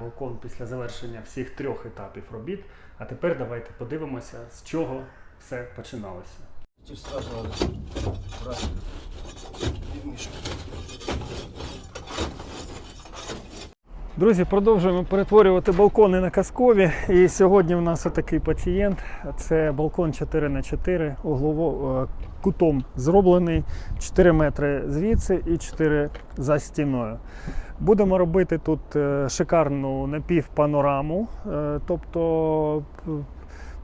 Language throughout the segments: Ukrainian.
балкон після завершення всіх трьох етапів робіт. А тепер давайте подивимося, з чого все починалося. Друзі, продовжуємо перетворювати балкони на казкові. І сьогодні в нас отакий пацієнт. Це балкон 4х4, углово, е, кутом зроблений 4 метри звідси і 4 за стіною. Будемо робити тут е, шикарну напівпанораму, е, тобто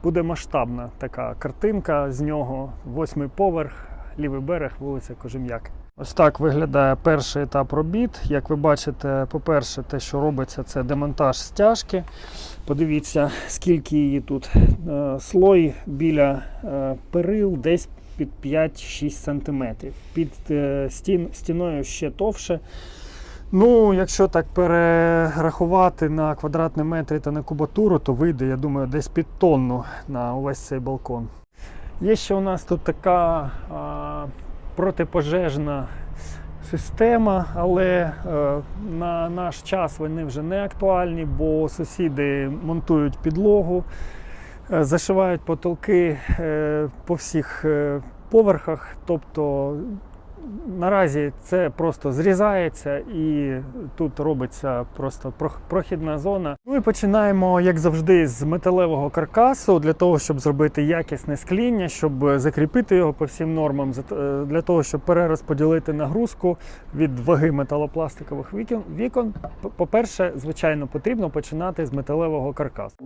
буде масштабна така картинка з нього. Восьмий поверх, лівий берег, вулиця Кожем'яки. Ось так виглядає перший етап робіт. Як ви бачите, по-перше, те, що робиться, це демонтаж стяжки. Подивіться, скільки її тут. Е, Слой біля е, перил десь під 5-6 см. Під е, стін, стіною ще товше. Ну, якщо так перерахувати на квадратні метри та на кубатуру, то вийде, я думаю, десь під тонну на увесь цей балкон. Є ще у нас тут така протипожежна система, але е, на наш час вони вже не актуальні, бо сусіди монтують підлогу, е, зашивають потолки е, по всіх поверхах. Тобто наразі це просто зрізається і тут робиться просто прох- прохідна зона. Ну і починаємо, як завжди, з металевого каркасу для того, щоб зробити якісне скління, щоб закріпити його по всім нормам, е, для того, щоб перерозподілити нагрузку від ваги металопластикових вікон. По-перше, звичайно, потрібно починати з металевого каркасу.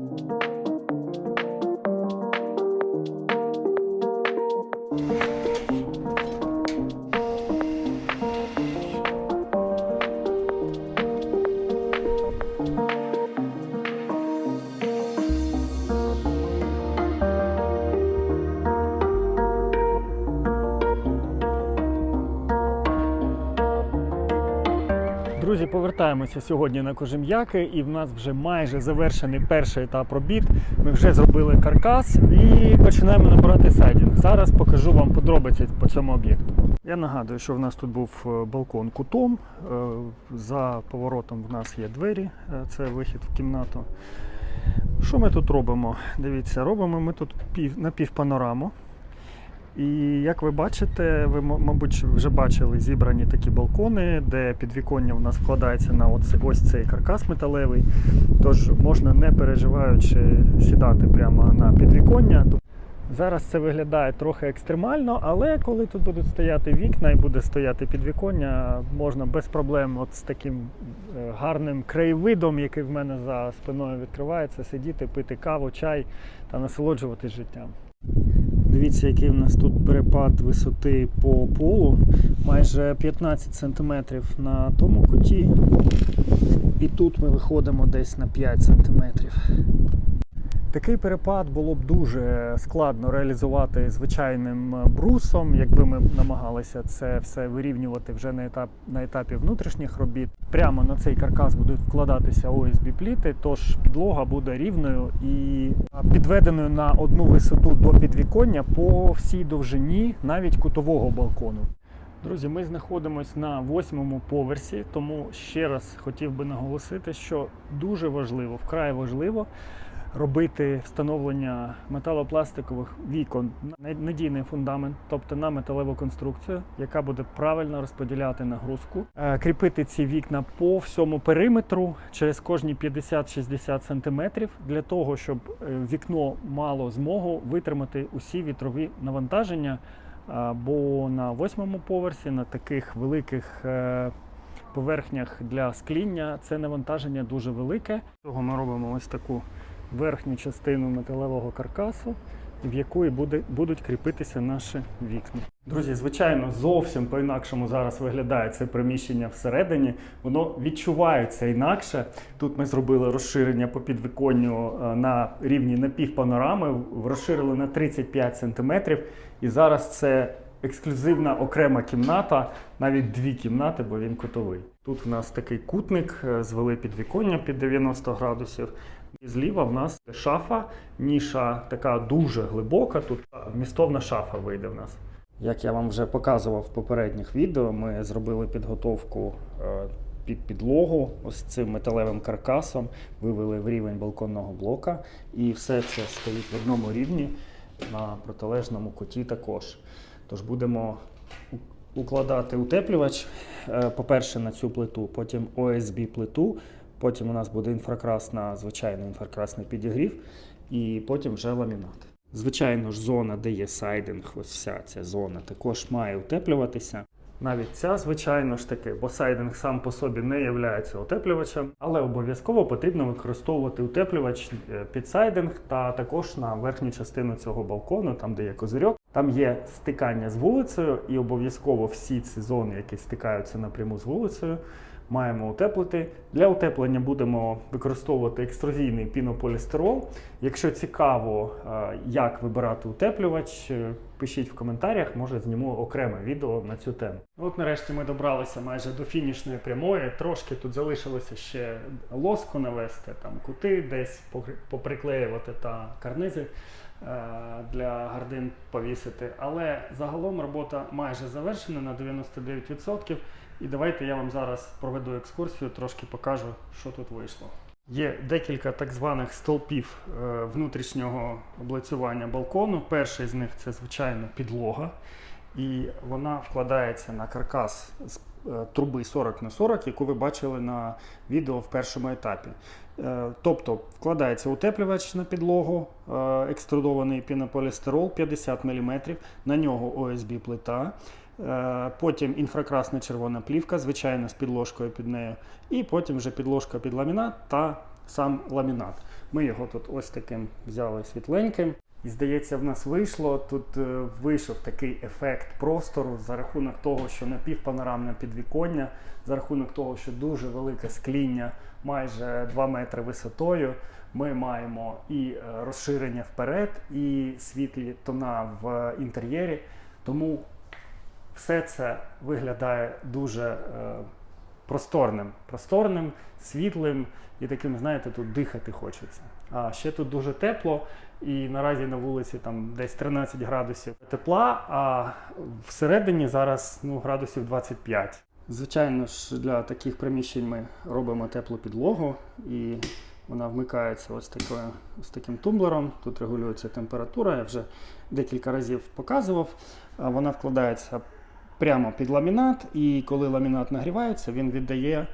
Повертаємося сьогодні на Кожем'яки, і в нас вже майже завершений перший етап робіт. Ми вже зробили каркас і починаємо набирати сайдінг. Зараз покажу вам подробиці по цьому об'єкту. Я нагадую, що в нас тут був е, балкон кутом. е, За поворотом в нас є двері, е, це вихід в кімнату. Що ми тут робимо? Дивіться, робимо ми тут пів, напівпанораму. І як ви бачите, ви, мабуть, вже бачили зібрані такі балкони, де підвіконня в нас вкладається на ось цей каркас металевий. Тож можна не переживаючи сідати прямо на підвіконня. Зараз це виглядає трохи екстремально, але коли тут будуть стояти вікна і буде стояти підвіконня, можна без проблем от з таким е, гарним краєвидом, який в мене за спиною відкривається, сидіти, пити каву, чай та насолоджуватись життям. Дивіться, який в нас тут перепад висоти по полу. Майже 15 см на тому куті. І тут ми виходимо десь на 5 см. Такий перепад було б дуже складно реалізувати звичайним е, брусом, якби ми намагалися це все вирівнювати вже на, етап, на етапі внутрішніх робіт. Прямо на цей каркас будуть вкладатися ОСБ пліти, тож підлога буде рівною і підведеною на одну висоту до підвіконня по всій довжині навіть кутового балкону. Друзі, ми знаходимося на восьмому поверсі, тому ще раз хотів би наголосити, що дуже важливо, вкрай важливо робити встановлення металопластикових вікон на надійний фундамент, тобто на металеву конструкцію, яка буде правильно розподіляти нагрузку, Е, кріпити ці вікна по всьому периметру через кожні 50-60 см для того, щоб е, вікно мало змогу витримати усі вітрові навантаження. Бо на восьмому поверсі на таких великих е, поверхнях для скління це навантаження дуже велике. Того ми робимо ось таку верхню частину металевого каркасу, в якої буде, будуть кріпитися наші вікна. Друзі, звичайно, зовсім по-інакшому зараз виглядає це приміщення всередині. Воно відчувається інакше. Тут ми зробили розширення по підвіконню е, на рівні напівпанорами, розширили на 35 см. І зараз це ексклюзивна окрема кімната, навіть дві кімнати, бо він кутовий. Тут в нас такий кутник, е, звели підвіконня під 90 градусів. Зліва в нас шафа, ніша така дуже глибока. Тут вмістовна шафа вийде в нас. Як я вам вже показував в попередніх відео, ми зробили підготовку е, під підлогу, ось цим металевим каркасом, вивели в рівень балконного блока, і все це стоїть в одному рівні на протилежному куті також. Тож будемо укладати утеплювач, е, по-перше, на цю плиту, потім ОСБ плиту, потім у нас буде інфракрасна, звичайно, інфракрасний підігрів, і потім вже ламінат. Звичайно ж, зона, де є сайдинг, ось вся ця зона, також має утеплюватися. Навіть ця, звичайно ж таки, бо сайдинг сам по собі не є утеплювачем, але обов'язково потрібно використовувати утеплювач е, під сайдинг та також на верхню частину цього балкону, там де є козирьок. Там є стикання з вулицею, і обов'язково всі ці зони, які стикаються напряму з вулицею, маємо утеплити. Для утеплення будемо використовувати екструзійний пінополістирол. Якщо цікаво, е, як вибирати утеплювач, е, пишіть в коментарях, може зніму окреме відео на цю тему. От нарешті ми добралися майже до фінішної прямої. Трошки тут залишилося ще лоску навести, там кути десь поприклеювати та карнизи для гардин повісити. Але загалом робота майже завершена на 99%. І давайте я вам зараз проведу екскурсію, трошки покажу, що тут вийшло. Є декілька так званих стовпів е, внутрішнього облицювання балкону. Перший з них це звичайно підлога, і вона вкладається на каркас з е, труби 40 на 40, яку ви бачили на відео в першому етапі. Е, Тобто вкладається утеплювач на підлогу, е, екструдований пінополістирол 50 мм, на нього ОСБ плита. Е, Потім інфракрасна червона плівка, звичайно, з підложкою під нею. І потім вже підложка під ламінат та сам ламінат. Ми його тут ось таким взяли світленьким. І здається, в нас вийшло. Тут е, вийшов такий ефект простору за рахунок того, що напівпанорамне підвіконня, за рахунок того, що дуже велике скління, майже 2 метри висотою. Ми маємо і е, розширення вперед, і світлі тона в інтер'єрі. Тому все це виглядає дуже е, просторним, просторним, світлим і таким, знаєте, тут дихати хочеться. А ще тут дуже тепло, і наразі на вулиці там десь 13 градусів тепла, а всередині зараз ну, градусів 25. Звичайно ж, для таких приміщень ми робимо теплу підлогу і вона вмикається ось, такою, ось таким тумблером. Тут регулюється температура. Я вже декілька разів показував. Вона вкладається прямо під ламінат, і коли ламінат нагрівається, він віддає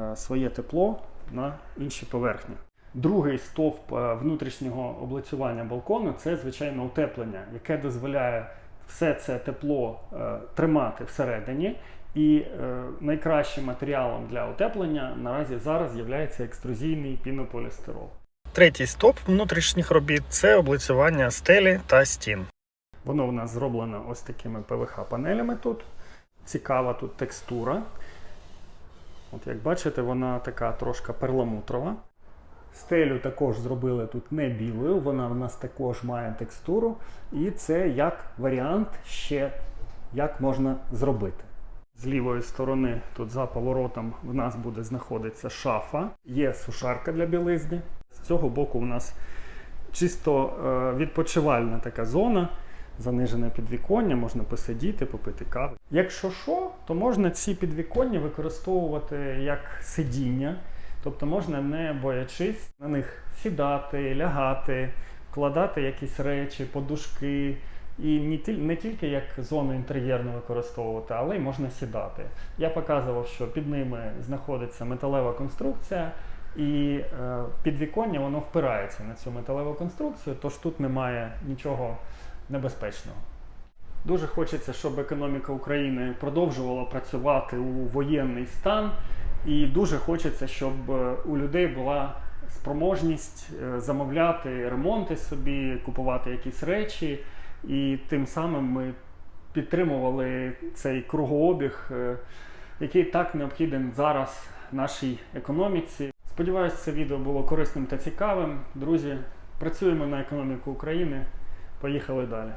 е, своє тепло на інші поверхні. Другий стовп е, внутрішнього облицювання балкону це звичайно утеплення, яке дозволяє все це тепло е, тримати всередині. І е, найкращим матеріалом для утеплення наразі зараз є екструзійний пінополістирол. Третій стоп внутрішніх робіт це облицювання стелі та стін. Воно у нас зроблено ось такими ПВХ-панелями тут. Цікава тут текстура. От як бачите, вона така трошки перламутрова. Стелю також зробили тут не білою, вона в нас також має текстуру. І це як варіант ще як можна зробити. З лівої сторони, тут за поворотом, в нас буде знаходитися шафа, є сушарка для білизни. З цього боку у нас чисто е, відпочивальна така зона, занижене підвіконня, можна посидіти, попити кави. Якщо що, то можна ці підвіконня використовувати як сидіння, тобто можна не боячись на них сідати, лягати, вкладати якісь речі, подушки. І не, не тільки як зону інтер'єрну використовувати, але й можна сідати. Я показував, що під ними знаходиться металева конструкція, і е, підвіконня воно впирається на цю металеву конструкцію, тож тут немає нічого небезпечного. Дуже хочеться, щоб економіка України продовжувала працювати у воєнний стан, і дуже хочеться, щоб е, у людей була спроможність е, замовляти ремонти собі, купувати якісь речі, і тим самим ми підтримували цей кругообіг, е, який так необхіден зараз нашій економіці. Сподіваюсь, це відео було корисним та цікавим. Друзі, працюємо на економіку України. Поїхали далі.